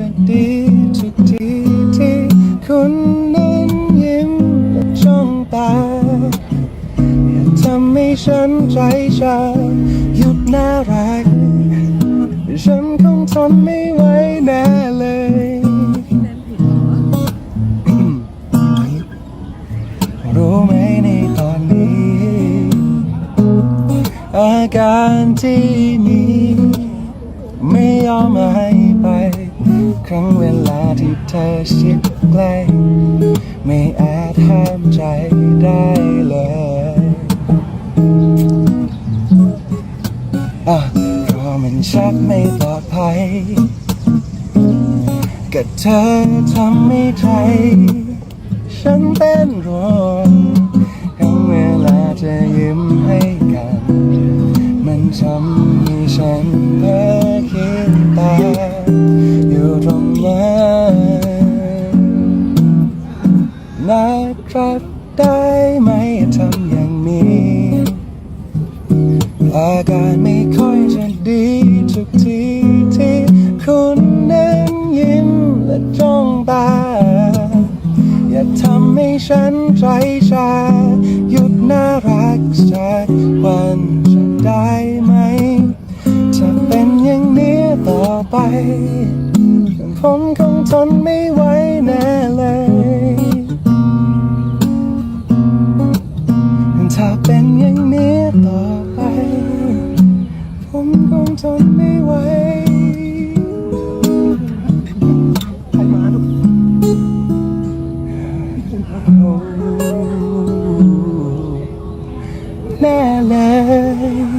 จะดีทุกทีที่คุณนั้นยิ้มและจ้องตาอย่าทำให้ฉันใจชาหยุดน่ารัก ฉันคงทนไม่ไหวแน่เลยรู้ไหมในตอนนี้ อาการที่มีไม่ยอมใหายไป ครั้งเวลาที่เธอชิดใกล้ ไม่อาจห้ามใจได้เลยอะเพราะมันชักไม่ปลอดภัยก็เธอทำให้ใจฉันเป็นห่วงทั้งเวลาจะยิ้ม รับได้ไหมทำอย่างนี้ อาการไม่ค่อยจะดีทุกทีที่คุณนั้นยิ้มและจ้องตา อย่าทำให้ฉันใจชา หยุดน่ารักสักวันจะได้ไหม ถ้าเป็นอย่างนี้ต่อไป ผมคงทนไม่ไหว ถ้าเป็นอย่างนี้ต่อไป ผมคงทนไม่ไหวแน่เลย